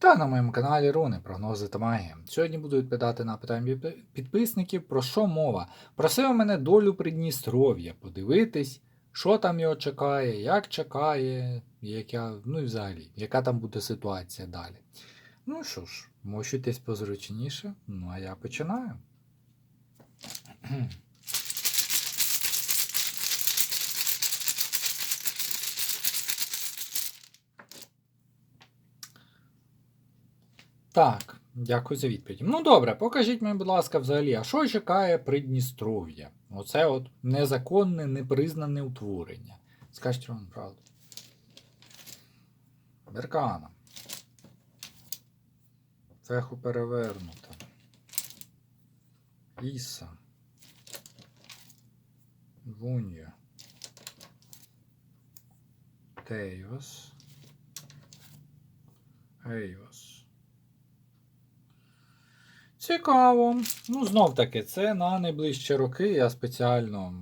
Та на моєму каналі Руни, прогнози та магія. Сьогодні буду відповідати на питання підписників, про що мова. Просив мене долю Придністров'я, подивитись, що там його чекає, як чекає, яка, ну і взагалі, яка там буде ситуація далі. Ну що ж, мощуйтесь позручніше, ну а я починаю. Так, дякую за відповідь. Ну добре, покажіть мені, будь ласка, взагалі, а що чекає Придністров'я? Оце от незаконне, непризнане утворення. Скажіть вам правду. Беркана. Цеху перевернута. Іса. Вунья. Тейос. Ейос. Цікаво. Ну, знов таки, це на найближчі роки. Я спеціально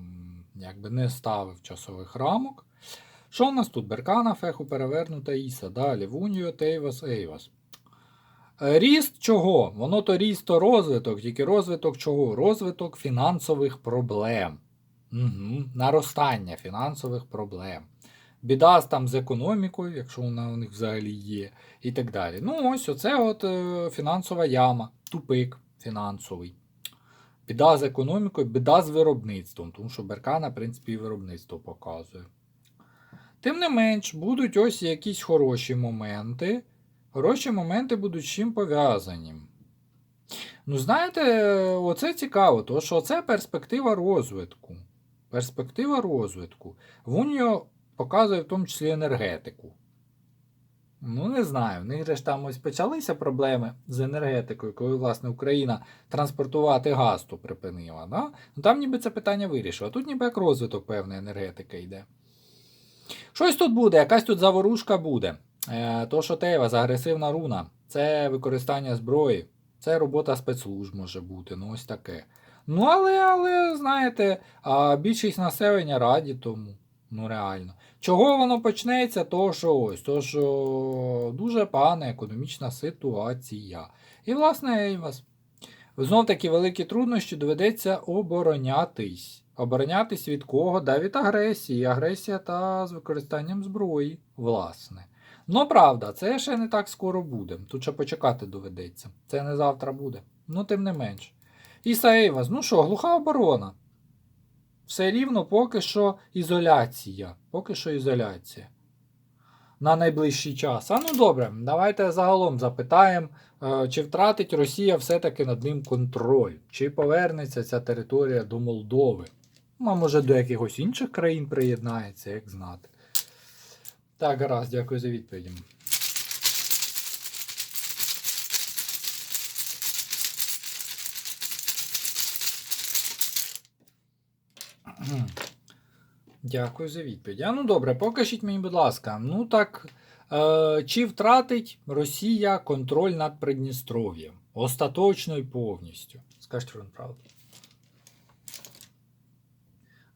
якби не ставив часових рамок. Що в нас тут? Беркана, Феху, перевернута Іса. Далі. Вуньо, Тейвас, Ейвас. Е, Ріст чого? Воно то ріст, то розвиток. Тільки розвиток чого? Розвиток фінансових проблем. Угу. Наростання фінансових проблем. Біда там з економікою, якщо вона у них взагалі є, і так далі. Ну, ось оце от е, фінансова яма, тупик фінансовий. Біда з економікою, біда з виробництвом, тому що Беркана, в принципі, і виробництво показує. Тим не менш, будуть ось якісь хороші моменти. Хороші моменти будуть з чим пов'язані. Ну, знаєте, оце цікаво, тому що це перспектива розвитку. Перспектива розвитку. Вуньо показує в тому числі енергетику. Ну, не знаю. В них же ж там ось почалися проблеми з енергетикою, коли, власне, Україна транспортувати газ то припинила. Да? Ну, там ніби це питання вирішило. А тут ніби як розвиток певної енергетики йде. Щось тут буде, якась тут заворушка буде. Е, то, що Тева, агресивна руна, це використання зброї, це робота спецслужб може бути, ну ось таке. Ну, але, але, знаєте, більшість населення раді тому. Ну, реально. Чого воно почнеться? То що ось, то що дуже погана економічна ситуація. І, власне, Ейвас. Знов таки великі труднощі доведеться оборонятись. Оборонятись від кого? Да від агресії. Агресія та з використанням зброї, власне. Ну, правда, це ще не так скоро буде. Тут ще почекати доведеться. Це не завтра буде. Ну, тим не менш. Іса Ейвас, ну що, глуха оборона. Все рівно поки що ізоляція. Поки що ізоляція. На найближчий час. А ну добре, давайте загалом запитаємо, е, чи втратить Росія все-таки над ним контроль, чи повернеться ця територія до Молдови. Ну, а може до якихось інших країн приєднається, як знати. Так, гаразд, дякую за відповідь. Дякую за відповідь. А ну добре, покажіть мені, будь ласка. Ну так, е, чи втратить Росія контроль над Придністров'ям? Остаточно і повністю. Скажіть вам правду.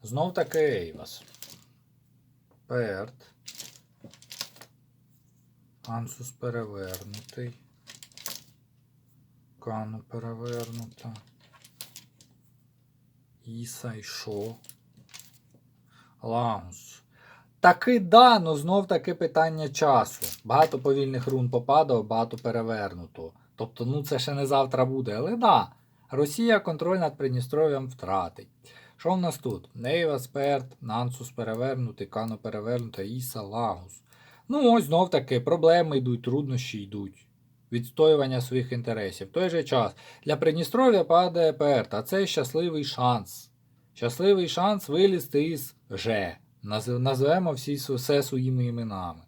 Знов таки Ейвас. Перт. Ансус перевернутий. Кану перевернута. Іса і шо? Лагус. Таки да, но знов таки питання часу. Багато повільних рун попадало, багато перевернуто. Тобто, ну це ще не завтра буде. Але да, Росія контроль над Придністров'ям втратить. Що в нас тут? Нейва, Сперт, Нансус перевернутий, Кано перевернута, Іса, Лагус. Ну, ось знов таки проблеми йдуть, труднощі йдуть. Відстоювання своїх інтересів. В той же час для Придністров'я падає Перт, а це щасливий шанс. Щасливий шанс вилізти із Ж. Наз- Назвемо всі все своїми іменами.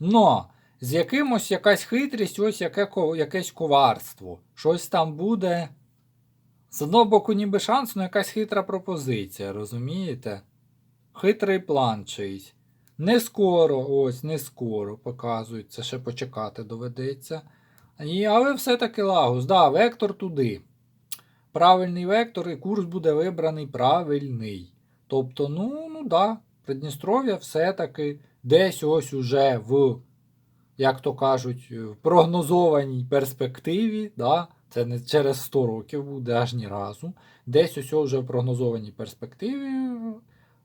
Но з якимось якась хитрість, ось яке, якесь коварство. Щось там буде. З одного боку, ніби шанс, але якась хитра пропозиція, розумієте? Хитрий план чийсь. Не скоро, ось, не скоро показують, це ще почекати доведеться. І, але все-таки лагус, да, вектор туди. Правильний вектор і курс буде вибраний правильний. Тобто, ну, ну да, Придністров'я все-таки десь ось уже в як то кажуть, в прогнозованій перспективі, да, це не через 100 років буде аж ні разу. Десь ось вже в прогнозованій перспективі,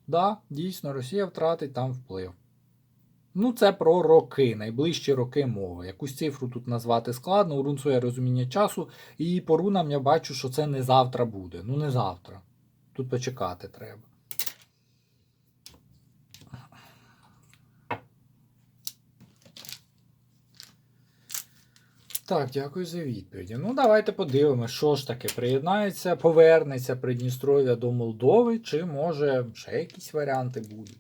да, дійсно, Росія втратить там вплив. Ну, це про роки, найближчі роки мови. Якусь цифру тут назвати складно, у рун своє розуміння часу, і по рунам я бачу, що це не завтра буде. Ну, не завтра. Тут почекати треба. Так, дякую за відповіді. Ну, давайте подивимося, що ж таке приєднається, повернеться Придністров'я до Молдови, чи може ще якісь варіанти будуть.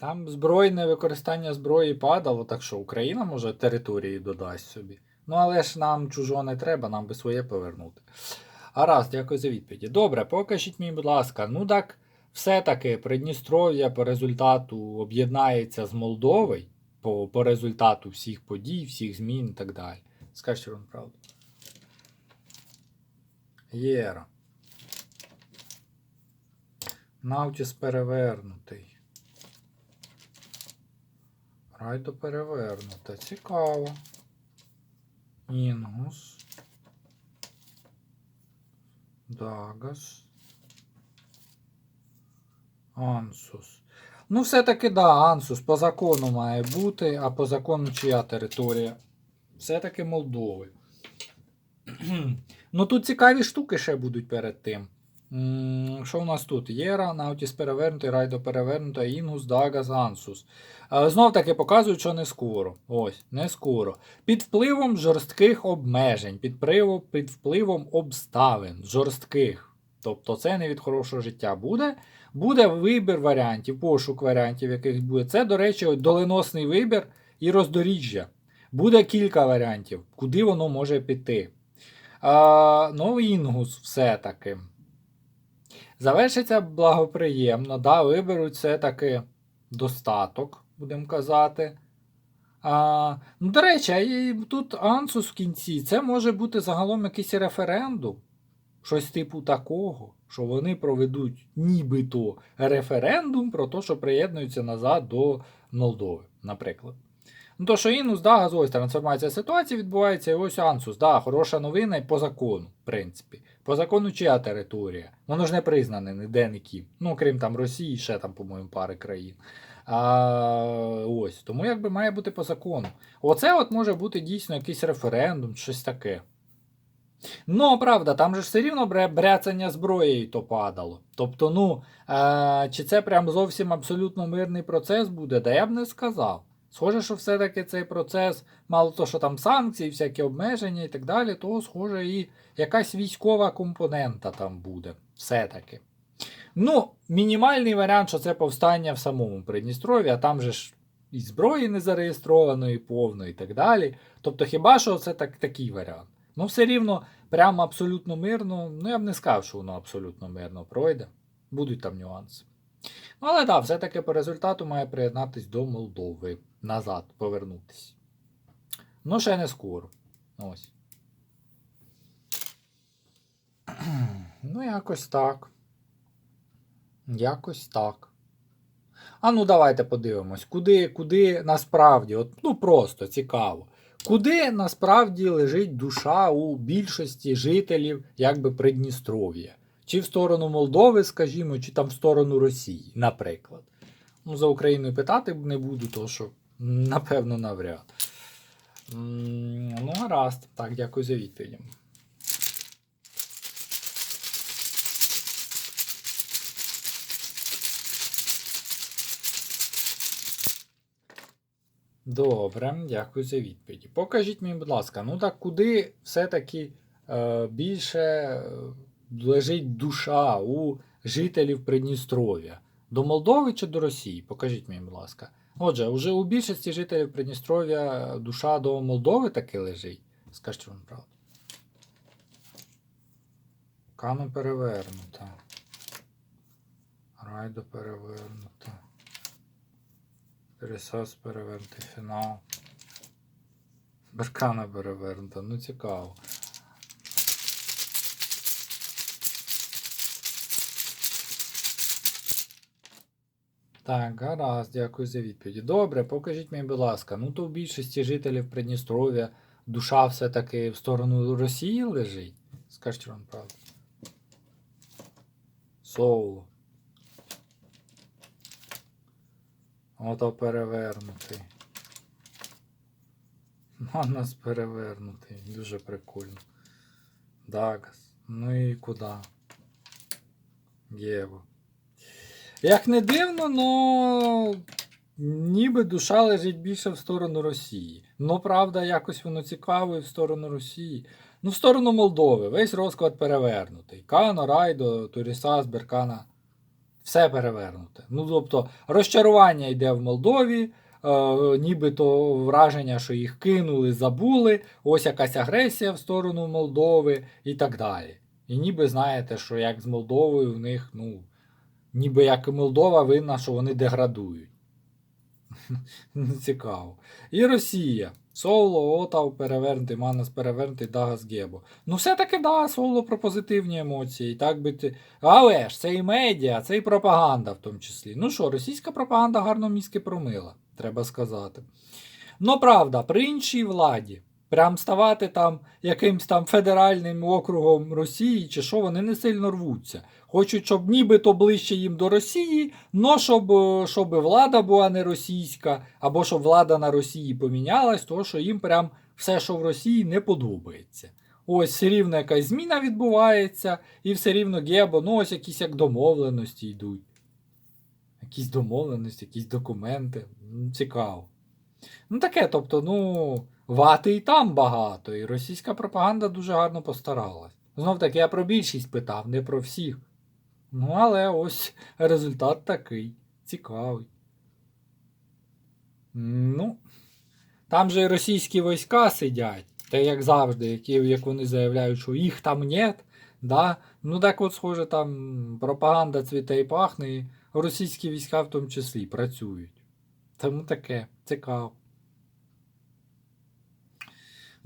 Там збройне використання зброї падало, так що Україна може території додасть собі. Ну, але ж нам чужого не треба, нам би своє повернути. Гаразд, дякую за відповіді. Добре, покажіть мені, будь ласка, ну так, все-таки Придністров'я по результату об'єднається з Молдовою, по, по результату всіх подій, всіх змін і так далі. Скажіть вам правду. Єра. Наутіс перевернутий. Райдо перевернута. Цікаво. Інгус. Дагас. Ансус. Ну, все-таки, да, Ансус по закону має бути, а по закону чия територія? Все-таки Молдови. ну тут цікаві штуки ще будуть перед тим. Що у нас тут? Єра, Наутіс перевернутий, Райдо перевернута, Інгус, Дагас, Ансус. Знов таки показують, що не скоро. Ось, не скоро. Під впливом жорстких обмежень, під, привом, під впливом обставин жорстких. Тобто це не від хорошого життя буде. Буде вибір варіантів, пошук варіантів, яких буде. Це, до речі, доленосний вибір і роздоріжжя. Буде кілька варіантів, куди воно може піти. А, ну, інгус все-таки. Завершиться благоприємно, да, виберуть все-таки достаток, будемо казати. А, ну, До речі, тут ансус в кінці. Це може бути загалом якийсь референдум. Щось типу такого, що вони проведуть нібито референдум про те, що приєднуються назад до Молдови, наприклад. Ну, то, що Інус, да, ось трансформація ситуації відбувається, і ось Ансус, да, хороша новина і по закону, в принципі. По закону чия територія? Воно ж не признане ніде ніким. Ну, крім там Росії, ще там, по-моєму, пари країн. А, Ось, Тому якби має бути по закону. Оце от може бути дійсно якийсь референдум, щось таке. Ну, правда, там же ж все рівно бряцання зброєю то падало. Тобто, ну, е, чи це прям зовсім абсолютно мирний процес буде, да я б не сказав. Схоже, що все-таки цей процес, мало того, що там санкції, всякі обмеження і так далі, то, схоже, і якась військова компонента там буде. Все-таки. Ну, мінімальний варіант, що це повстання в самому Придністров'ї, а там же ж і зброї не зареєстровано, і повно, і так далі. Тобто, хіба що це так, такий варіант? Ну, все рівно, прямо абсолютно мирно, ну я б не сказав, що воно абсолютно мирно пройде. Будуть там нюанси. Ну, але так, все-таки по результату має приєднатись до Молдови. Назад повернутися. Ну, ще не скоро. Ось. Ну, якось так. Якось так. А ну, давайте подивимось, куди куди насправді, от, ну просто цікаво, куди насправді лежить душа у більшості жителів якби Придністров'я. Чи в сторону Молдови, скажімо, чи там в сторону Росії, наприклад. Ну, за Україною питати не буду, тому що, напевно, навряд. Ну, гаразд. Так, дякую за відповідь. Добре, дякую за відповіді. Покажіть мені, будь ласка, ну так куди все-таки е, більше е, лежить душа у жителів Придністров'я? До Молдови чи до Росії? Покажіть мені, будь ласка. Отже, уже у більшості жителів Придністров'я душа до Молдови таки лежить. Скажіть вам правду. Кано перевернута. Райдо перевернута. Ресос перевернути фінал. Беркана перевернута, ну цікаво. Так, гаразд, дякую за відповіді. Добре, покажіть мені, будь ласка. Ну, то в більшості жителів Придністров'я душа все-таки в сторону Росії лежить. Скажіть вам правду. Соу. Ото перевернутий. А нас перевернутий. Дуже прикольно. Дагас. Ну і куди? Єво. Як не дивно, но ніби душа лежить більше в сторону Росії. Ну, правда, якось воно цікаво і в сторону Росії. Ну, в сторону Молдови. Весь розклад перевернутий. Кано, Райдо, Турісас, Беркана. Все перевернуте. Ну, тобто, розчарування йде в Молдові, е, нібито враження, що їх кинули, забули, ось якась агресія в сторону Молдови і так далі. І ніби знаєте, що як з Молдовою в них, ну, ніби як і Молдова винна, що вони деградують. Цікаво. І Росія. Соло, Отав перевернутий, Манас перевернутий, Дагас Гебо. Ну, все-таки да, Соло про позитивні емоції. Так би ти... Але ж це і медіа, це і пропаганда в тому числі. Ну що, російська пропаганда гарно мізки промила, треба сказати. Ну, правда, при іншій владі. Прям ставати там якимсь там федеральним округом Росії, чи що, вони не сильно рвуться. Хочуть, щоб нібито ближче їм до Росії, но щоб, е, щоб влада була не російська, або щоб влада на Росії помінялась, то що їм прям все, що в Росії, не подобається. Ось все рівно якась зміна відбувається, і все рівно гебо, ну ось якісь як домовленості йдуть. Якісь домовленості, якісь документи. Цікаво. Ну таке, тобто, ну, вати і там багато, і російська пропаганда дуже гарно постаралась. Знов таки, я про більшість питав, не про всіх. Ну, але ось результат такий. Цікавий. Ну, там же російські війська сидять, та як завжди, які, як вони заявляють, що їх там нет. Да? Ну так от, схоже, там пропаганда цвіте і пахне, і російські війська в тому числі працюють. Тому таке цікаво.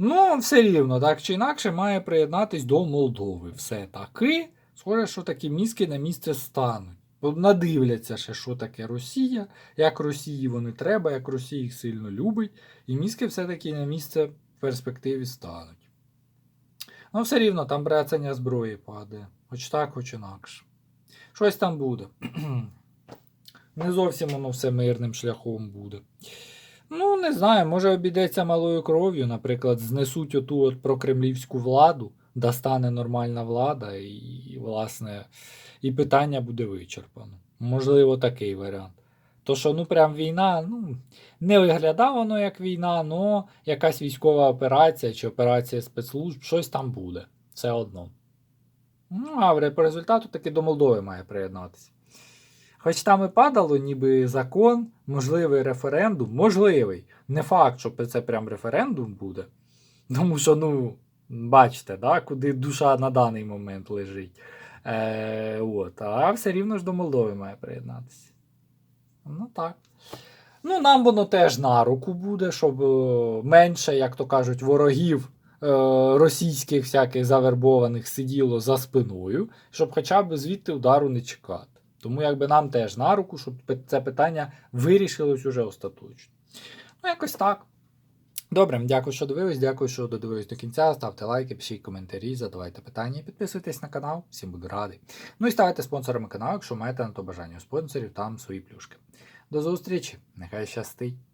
Ну, все рівно, так чи інакше, має приєднатись до Молдови. Все таки. Схоже, що такі мізки на місце стануть. Надивляться ще, що таке Росія, як Росії вони треба, як Росія їх сильно любить, і мізки все-таки на місце в перспективі стануть. Ну, все рівно, там брецання зброї падає. Хоч так, хоч інакше. Щось там буде. Не зовсім воно все мирним шляхом буде. Ну, не знаю, може обійдеться малою кров'ю, наприклад, знесуть оту от прокремлівську владу, да стане нормальна влада, і, власне, і питання буде вичерпано. Можливо, такий варіант. То, що ну прям війна, ну, не виглядає воно як війна, але якась військова операція чи операція спецслужб, щось там буде. Все одно. Ну, а по результату таки до Молдови має приєднатися. Хоч там і падало, ніби закон, можливий референдум, можливий. Не факт, що це прям референдум буде. Тому що, ну, бачите, да, куди душа на даний момент лежить. Е, от, а все рівно ж до Молдови має приєднатися. Ну так. Ну, нам воно теж на руку буде, щоб е, менше, як то кажуть, ворогів е, російських всяких завербованих сиділо за спиною, щоб хоча б звідти удару не чекати. Тому якби нам теж на руку, щоб це питання вирішилось уже остаточно. Ну, якось так. Добре, дякую, що дивились, дякую, що додивились до кінця. Ставте лайки, пишіть коментарі, задавайте питання і підписуйтесь на канал. Всім буду радий. Ну і ставайте спонсорами каналу, якщо маєте на то бажання у спонсорів, там свої плюшки. До зустрічі, нехай щастить!